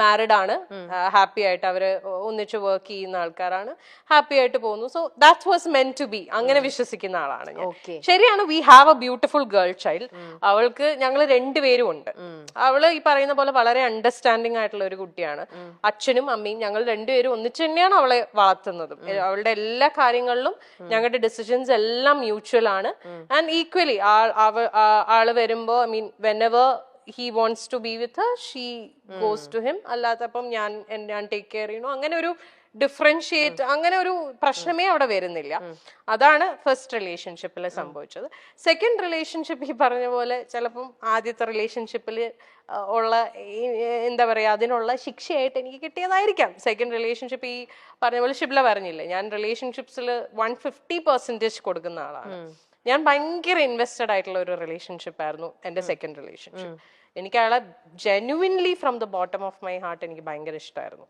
Married ആണ്. Happy ആയിട്ട് അവർ ഒന്നിച്ച് വർക്ക് ചെയ്യുന്ന ആൾക്കാരാണ്. ഹാപ്പി ആയിട്ട് പോകുന്നു. So that was meant to be അങ്ങനെ വിശ്വസിക്കുന്ന ആളാണ് ഞാൻ. ശരിയാണ് we have a beautiful girl child അവൾക്ക് ഞങ്ങൾ രണ്ടുപേരും ഉണ്ട്. അവൾ ഈ പറയുന്ന പോലെ വളരെ അണ്ടർസ്റ്റാൻഡിങ് ആയിട്ടുള്ള ഒരു കുട്ടിയാണ്. അച്ഛനും അമ്മയും ഞങ്ങൾ രണ്ടുപേരും ഒന്നിച്ച് തന്നെയാണ് അവളെ വളർത്തുന്നതും. അവളുടെ എല്ലാ കാര്യങ്ങളിലും ഞങ്ങളുടെ ഡിസിഷൻസ് എല്ലാം മ്യൂച്വൽ ആണ്. ആൻഡ് ഈക്വലി ആൾ വരുമ്പോ I mean whenever he wants to be with she goes to him അല്ലാത്തപ്പം ഞാൻ ഞാൻ ടേക്ക് കെയർ ചെയ്യണു അങ്ങനെ ഒരു ഡിഫറൻഷിയേറ്റ് അങ്ങനെ ഒരു പ്രശ്നമേ അവിടെ വരുന്നില്ല. അതാണ് ഫസ്റ്റ് റിലേഷൻഷിപ്പിൽ സംഭവിച്ചത്. സെക്കൻഡ് റിലേഷൻഷിപ്പ് ഈ പറഞ്ഞ പോലെ ചിലപ്പം ആദ്യത്തെ റിലേഷൻഷിപ്പിൽ ഉള്ള എന്താ പറയുക അതിനുള്ള ശിക്ഷയായിട്ട് എനിക്ക് കിട്ടിയതായിരിക്കാം. സെക്കൻഡ് റിലേഷൻഷിപ്പ് ഈ പറഞ്ഞ പോലെ ഷിബ്ല പറഞ്ഞില്ലേ? ഞാൻ റിലേഷൻഷിപ്സിൽ വൺ ഫിഫ്റ്റി പെർസെന്റേജ് കൊടുക്കുന്ന ആളാണ്. ഞാൻ ഭയങ്കര ഇൻവെസ്റ്റഡ് ആയിട്ടുള്ള ഒരു റിലേഷൻഷിപ്പ് ആയിരുന്നു എന്റെ സെക്കൻഡ് റിലേഷൻഷിപ്പ് എനിക്ക് അയാളെ genuinely from the bottom of my heart എനിക്ക് ഭയങ്കര ഇഷ്ടമായിരുന്നു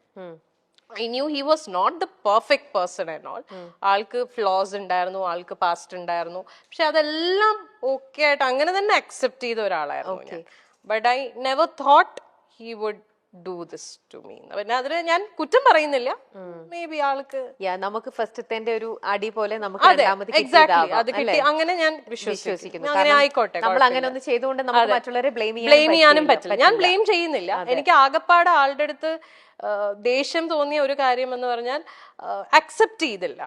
I knew he was not the perfect person and all ആൾക്ക് ഫ്ലോസ് ഉണ്ടായിരുന്നു ആൾക്ക് പാസ്റ്റ് ഉണ്ടായിരുന്നു. പക്ഷെ അതെല്ലാം ഓക്കെ ആയിട്ട് അങ്ങനെ തന്നെ അക്സെപ്റ്റ് ചെയ്ത ഒരാളായിരുന്നു ഞാൻ. But I never thought he would do this to me പിന്നെ അതിന് ഞാൻ കുറ്റം പറയുന്നില്ല. മേ ബി ആൾക്ക് നമുക്ക് ഫസ്റ്റത്തെ ഒരു അടി പോലെ നമുക്ക് അതെ കിട്ടി? അങ്ങനെ ഞാൻ വിശ്വസിക്കുന്നു. അങ്ങനെ ആയിക്കോട്ടെ നമ്മൾ അങ്ങനെ ഒന്ന് ചെയ്തുകൊണ്ട് നമുക്ക് മറ്റുള്ളവരെ ബ്ലെയിം ബ്ലെയിം ചെയ്യാനും പറ്റില്ല. ഞാൻ ബ്ലെയിം ചെയ്യുന്നില്ല. എനിക്ക് ആകപ്പാട് ആളുടെ അടുത്ത് ദേഷ്യം തോന്നിയ ഒരു കാര്യം എന്ന് പറഞ്ഞാൽ അക്സെപ്റ്റ് ചെയ്തില്ല.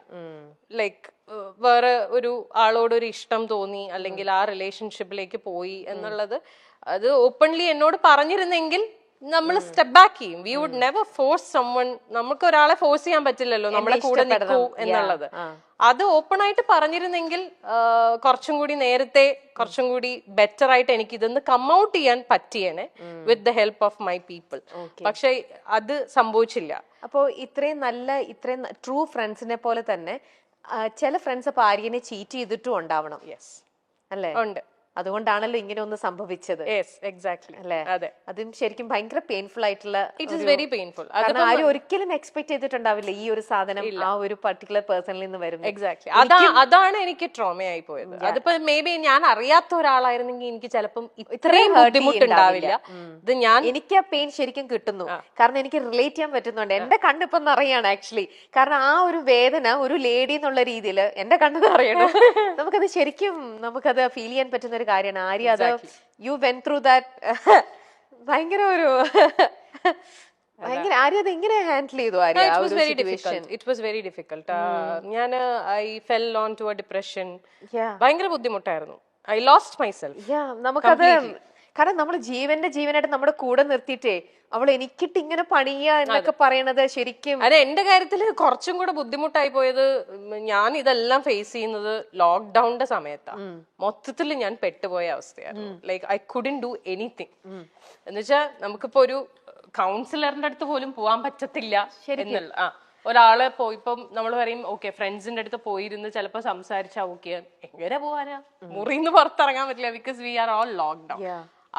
ലൈക്ക് വേറെ ഒരു ആളോട് ഒരു ഇഷ്ടം തോന്നി അല്ലെങ്കിൽ ആ റിലേഷൻഷിപ്പിലേക്ക് പോയി എന്നുള്ളത് അത് ഓപ്പൺലി എന്നോട് പറഞ്ഞിരുന്നെങ്കിൽ നമ്മൾ സ്റ്റെപ്പ് ബാക്ക് ചെയ്യും. We would never force someone നമുക്ക് ഒരാളെ ഫോഴ്സ് ചെയ്യാൻ പറ്റില്ലല്ലോ. നമ്മളെ കൂടെ നിൽക്കൂ എന്നുള്ളത്. അത് ഓപ്പൺ ആയിട്ട് പറഞ്ഞിരുന്നെങ്കിൽ കുറച്ചും കൂടി നേരത്തെ കുറച്ചും കൂടി ബെറ്റർ ആയിട്ട് എനിക്ക് ഇതൊന്ന് കം ഔട്ട് ചെയ്യാൻ പറ്റിയേനെ with the help of my people പക്ഷെ അത് സംഭവിച്ചില്ല. അപ്പോ ഇത്രയും നല്ല ഇത്രയും ട്രൂ ഫ്രണ്ട്സിനെ പോലെ തന്നെ ചില ഫ്രണ്ട്സ് അപ്പൊ ആര്യനെ ചീറ്റ് ചെയ്തിട്ടും ഉണ്ടാവണം. യെസ് അല്ലേ? ഉണ്ട്. അതുകൊണ്ടാണല്ലോ ഇങ്ങനെ ഒന്ന് സംഭവിച്ചത്. എക്സാക്ട്ലി അല്ലേ? അതെ. അതും ശരിക്കും ഭയങ്കര പെയിൻഫുൾ ആയിട്ടുള്ള ഇറ്റ് ഇസ് വെരി പെയിൻഫുൾ ആരും ഒരിക്കലും എക്സ്പെക്ട് ചെയ്തിട്ടുണ്ടാവില്ല ഈ ഒരു സാധനം ആ ഒരു പർട്ടിക്കുലർ പേഴ്സണിൽ നിന്ന് വരുന്നത്. എക്സാക്ട്ലി അതാ അതാണ് എനിക്ക് ട്രോമയായി പോയത്. അതിപ്പോ മേ ബി ഞാൻ അറിയാത്ത ഒരാളായിരുന്നെങ്കിൽ എനിക്ക് ചിലപ്പം ഇത്രയും ബുദ്ധിമുട്ടുണ്ടാവില്ല. ഇത് ഞാൻ എനിക്ക് ആ പെയിൻ ശരിക്കും കിട്ടുന്നു. കാരണം എനിക്ക് റിലേറ്റ് ചെയ്യാൻ പറ്റുന്നുണ്ട്. എന്റെ കണ്ണിപ്പം നിറയാണ് ആക്ച്വലി കാരണം ആ ഒരു വേദന ഒരു ലേഡി എന്നുള്ള രീതിയിൽ എന്റെ കണ്ണ് നിറയണം. നമുക്കത് ശരിക്കും നമുക്കത് ഫീൽ ചെയ്യാൻ പറ്റുന്ന ഒരു കാര്യമാണ്. ആര്യ അത് യു വെൻ ത്രൂ ദാറ്റ് ഭയങ്കര ഒരു ഭയങ്കര ആര്യ അത് എങ്ങനെ ഹാൻഡിൽ ചെയ്തു ആര്യ ആ it was very difficult it was very difficult ഞാൻ I fell on to a depression. ഭയങ്കര ബുദ്ധിമുട്ടായിരുന്നു. ഐ ലോസ്റ്റ് മൈസെൽഫ് നമുക്കത് കാരണം നമ്മൾ ജീവന്റെ ജീവനായിട്ട് നമ്മുടെ കൂടെ നിർത്തിയിട്ടേ അവൾ എനിക്കിട്ട് ഇങ്ങനെ പണിയ എന്നൊക്കെ പറയണത് ശരിക്കും അതെ എന്റെ കാര്യത്തിൽ കുറച്ചും കൂടെ ബുദ്ധിമുട്ടായി പോയത് ഞാൻ ഇതെല്ലാം ഫേസ് ചെയ്യുന്നത് ലോക്ക്ഡൌണിന്റെ സമയത്താണ് മൊത്തത്തിൽ ഞാൻ പെട്ടുപോയ അവസ്ഥയാണ് like I couldn't do anything എന്നുവെച്ചാൽ നമുക്കിപ്പോ ഒരു കൗൺസിലറിന്റെ അടുത്ത് പോലും പോവാൻ പറ്റത്തില്ല എന്നുള്ള ആ ഒരാളെ പോയി ഇപ്പം നമ്മൾ പറയും ഓക്കെ ഫ്രണ്ട്സിന്റെ അടുത്ത് പോയിരുന്ന് ചിലപ്പോൾ സംസാരിച്ചാ ഓക്കെ എങ്ങനെ പോവാനാ? മുറിന്ന് പുറത്തിറങ്ങാൻ പറ്റില്ല because we are all lockdown.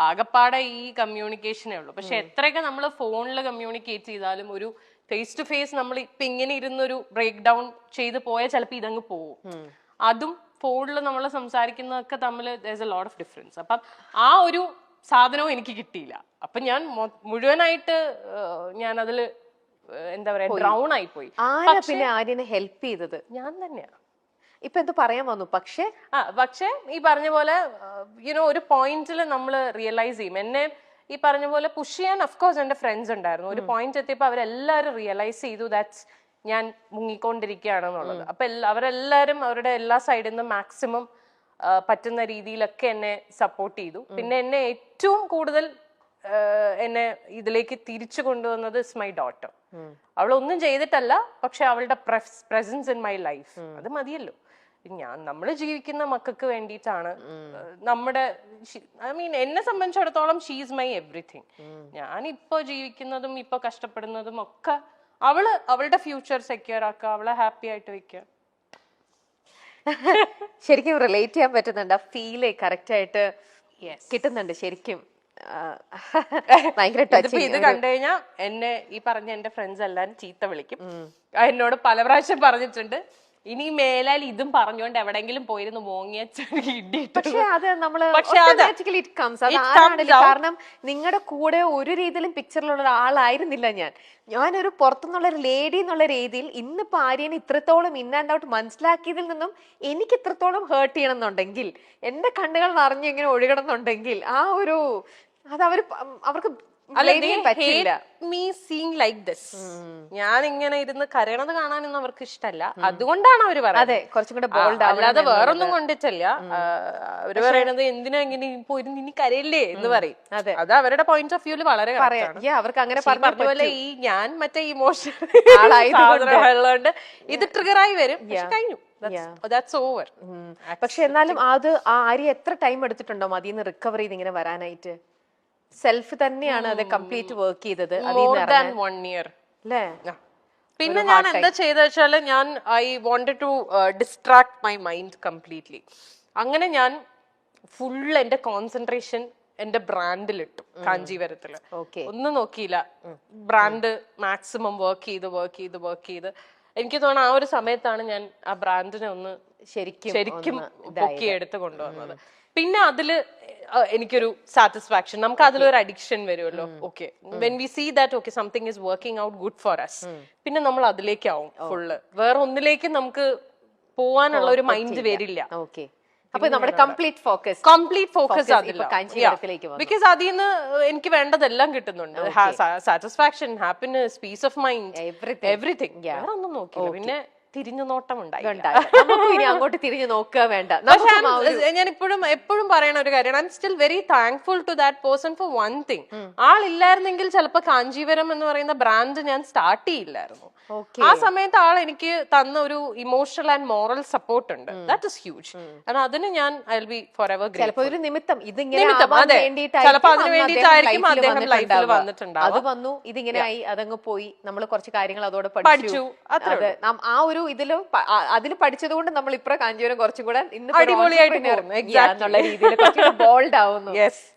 ആകപ്പാടെ ഈ കമ്മ്യൂണിക്കേഷനേ ഉള്ളൂ. പക്ഷെ എത്രയൊക്കെ നമ്മൾ ഫോണിൽ കമ്മ്യൂണിക്കേറ്റ് ചെയ്താലും ഒരു ഫേസ് ടു ഫേസ് നമ്മൾ ഇപ്പൊ ഇങ്ങനെ ഇരുന്നൊരു ബ്രേക്ക് ഡൗൺ ചെയ്ത് പോയാൽ ചിലപ്പോൾ ഇതങ്ങ് പോവും. അതും ഫോണിൽ നമ്മൾ സംസാരിക്കുന്നതൊക്കെ തമ്മിൽ എ ലോട്ട് ഓഫ് ഡിഫറൻസ് അപ്പം ആ ഒരു സാധനവും എനിക്ക് കിട്ടിയില്ല. അപ്പൊ ഞാൻ മുഴുവനായിട്ട് ഞാൻ അതിൽ എന്താ പറയാ ഡ്രൗൺ ആയി പോയി ആരാ പിന്നെ ആര്യനെ ഹെൽപ്പ് ചെയ്തത്? ഞാൻ തന്നെയാ. ഇപ്പൊ എന്ത് പറയാൻ വന്നു? പക്ഷേ ആ പക്ഷേ ഈ പറഞ്ഞ പോലെ യുനോ ഒരു പോയിന്റിൽ നമ്മൾ റിയലൈസ് ചെയ്യും. എന്നെ ഈ പറഞ്ഞ പോലെ പുഷ് ചെയ്യാൻ അഫ്കോഴ്സ് എന്റെ ഫ്രണ്ട്സ് ഉണ്ടായിരുന്നു. ഒരു പോയിന്റ് എത്തിയപ്പോൾ അവരെല്ലാവരും റിയലൈസ് ചെയ്തു ദാറ്റ്സ് ഞാൻ മുങ്ങിക്കൊണ്ടിരിക്കുകയാണെന്നുള്ളത്. അപ്പൊ അവരെല്ലാവരും അവരുടെ എല്ലാ സൈഡിൽ നിന്നും മാക്സിമം പറ്റുന്ന രീതിയിലൊക്കെ എന്നെ സപ്പോർട്ട് ചെയ്തു. പിന്നെ എന്നെ ഏറ്റവും കൂടുതൽ എന്നെ ഇതിലേക്ക് തിരിച്ചു കൊണ്ടുവന്നത് ഇസ് മൈ ഡോട്ടർ അവൾ ഒന്നും ചെയ്തിട്ടല്ല പക്ഷെ അവളുടെ പ്രസൻസ് ഇൻ മൈ ലൈഫ് അത് മതിയല്ലോ. ഞാൻ നമ്മൾ ജീവിക്കുന്ന മക്കൾക്ക് വേണ്ടിയിട്ടാണ്. നമ്മുടെ ഐ മീൻ എന്നെ സംബന്ധിച്ചിടത്തോളം ഷീസ് മൈ എവറിഥിങ് ഞാൻ ഇപ്പൊ ജീവിക്കുന്നതും ഇപ്പൊ കഷ്ടപ്പെടുന്നതും ഒക്കെ അവൾ അവളുടെ ഫ്യൂച്ചർ സെക്യൂർ ആക്കുക അവളെ ഹാപ്പി ആയിട്ട് വെക്കുക. ശരിക്കും റിലേറ്റ് ചെയ്യാൻ പറ്റുന്നുണ്ട്. ആ ഫീൽ കറക്റ്റ് ആയിട്ട് കിട്ടുന്നുണ്ട് ശരിക്കും. ഇത് കണ്ടു കഴിഞ്ഞാൽ എന്നെ ഈ പറഞ്ഞ എന്റെ ഫ്രണ്ട്സ് എല്ലാരും ചീത്ത വിളിക്കും. എന്നോട് പല പ്രാവശ്യം പറഞ്ഞിട്ടുണ്ട്. ഇനി മേലാൽ ഇതും പറഞ്ഞുകൊണ്ട് എവിടെങ്കിലും പോയിരുന്നു മോങ്ങിയ പക്ഷെ അത് നമ്മൾ പക്ഷെ അത് automatically it comes. അത് it ആരാണെങ്കിലും comes out. കാരണം നിങ്ങളുടെ കൂടെ ഒരു രീതിയിലും പിക്ചറിലുള്ള ഒരാളായിരുന്നില്ല ഞാൻ ഞാനൊരു പുറത്തുനിന്നുള്ള ഒരു ലേഡി എന്നുള്ള രീതിയിൽ ഇന്ന് ആര്യനെ ഇത്രത്തോളം ഇൻ ആൻഡ് ഔട്ട് മനസ്സിലാക്കിയതിൽ നിന്നും എനിക്ക് ഇത്രത്തോളം ഹേർട്ട് ചെയ്യണമെന്നുണ്ടെങ്കിൽ എന്റെ കണ്ണുകൾ നിറഞ്ഞ് ഇങ്ങനെ ഒഴുകണമെന്നുണ്ടെങ്കിൽ ആ ഒരു അത് അവർ അവർക്ക് ഞാൻ ഇങ്ങനെ ഇരുന്ന് കരയണത് കാണാനൊന്നും അവർക്ക് ഇഷ്ടമല്ല അതുകൊണ്ടാണ് അവർ പറയുന്നത്. കുറച്ചും കൂടെ ബോൾഡ് അല്ലാതെ വേറൊന്നും കൊണ്ടിട്ടല്ല. അവർ പറയണത് എന്തിനാ ഇങ്ങനെ ഇപ്പൊ ഇരുന്ന് ഇനി കരയില്ലേ എന്ന് പറയും. അതെ. അത് അവരുടെ പോയിന്റ് ഓഫ് വ്യൂൽ വളരെ അവർക്ക് അങ്ങനെ പറഞ്ഞ പോലെ ഈ ഞാൻ മറ്റേ ഇമോഷൻ ആളായതുകൊണ്ട്. ഇത് ട്രിഗർ ആയി വരും. കഴിഞ്ഞു. പക്ഷെ എന്നാലും അത് ആ ആര്യ എത്ര ടൈം എടുത്തിട്ടുണ്ടോ അതിന്ന് റിക്കവർ ചെയ്ത് ഇങ്ങനെ വരാനായിട്ട്? സെൽഫ് തന്നെയാണ് അത് കംപ്ലീറ്റ് വർക്ക് ചെയ്തത്. അതിൽ മോർ ദാൻ വൺ ഇയർ അല്ലേ പിന്നെ ഞാൻ എന്താ ചെയ്ത ഞാൻ I wanted to distract my mind completely അങ്ങനെ ഞാൻ ഫുൾ എന്റെ കോൺസെൻട്രേഷൻ എന്റെ ബ്രാൻഡിലിട്ടു കാഞ്ചീപുരത്തിൽ. ഓക്കെ ഒന്നും നോക്കിയില്ല. ബ്രാൻഡ് മാക്സിമം വർക്ക് ചെയ്ത് വർക്ക് ചെയ്ത് വർക്ക് ചെയ്ത്. എനിക്ക് തോന്നുന്നു ആ ഒരു സമയത്താണ് ഞാൻ ആ ബ്രാൻഡിനെ ഒന്ന് ശരിക്കും ശരിക്കും എടുത്തു കൊണ്ടുവന്നത്. പിന്നെ അതിൽ എനിക്കൊരു സാറ്റിസ്ഫാക്ഷൻ നമുക്ക് അതിലൊരു അഡിക്ഷൻ വരുമല്ലോ. Okay when we see that okay something is working out good for us പിന്നെ നമ്മൾ അതിലേക്കാവും ഫുള്ള് വേറെ ഒന്നിലേക്ക് നമുക്ക് പോവാനുള്ള ഒരു മൈൻഡ് വരില്ല. ഓക്കെ അപ്പൊ നമ്മുടെ complete focus complete focus. Because അതിൽ നിന്ന് എനിക്ക് വേണ്ടതെല്ലാം കിട്ടുന്നുണ്ട്. Satisfaction happiness peace of mind. Everything വേറെ ഒന്നും നോക്കില്ല പിന്നെ തിരിഞ്ഞു നോട്ടം ഉണ്ടായി നമുക്കും ഇനി അങ്ങോട്ട് തിരിഞ്ഞു നോക്കുക വേണ്ട. ഞാൻ ഇപ്പോഴും എപ്പോഴും പറയുന്ന ഒരു കാര്യമാണ് I am still very thankful to that person for one thing ആളില്ലായിരുന്നെങ്കിൽ ചിലപ്പോൾ കാഞ്ചീവരം എന്ന് പറയുന്ന ബ്രാൻഡ് ഞാൻ സ്റ്റാർട്ട് ചെയ്യില്ലായിരുന്നു. ആ സമയത്ത് ആൾ എനിക്ക് തന്ന ഒരു ഇമോഷണൽ ആൻഡ് മോറൽ സപ്പോർട്ട് ഉണ്ട്. ദാറ്റ് ഇസ് ഹ്യൂജ് കാരണം അതിന് ഞാൻ ഐ ബി ഫോർ എവർ ചിലപ്പോ ഒരു നിമിത്തം ഇതിങ്ങനെ നിമിത്തം, അതെ. വേണ്ടിയിട്ടായിരിക്കും ചിലപ്പോ അതിന് വേണ്ടിയിട്ടായിരിക്കും അദ്ദേഹം ലൈഫിൽ. വന്നിട്ടുണ്ടാവുക. അത് വന്നു ഇതിങ്ങനെ ആയി അതങ്ങ് പോയി. നമ്മൾ കുറച്ച് കാര്യങ്ങൾ അതോടെ പഠിച്ചു. അതെ. ആ ഒരു ഇതിലും അതിൽ പഠിച്ചത് കൊണ്ട് നമ്മൾ ഇപ്പുറം കാഞ്ചീപുരം കുറച്ചും കൂടെ ഇന്ന് അടിപൊളിയായിട്ട്. എന്നുള്ള രീതിയിൽ ബോൾഡ് ആവുന്നു. യെസ്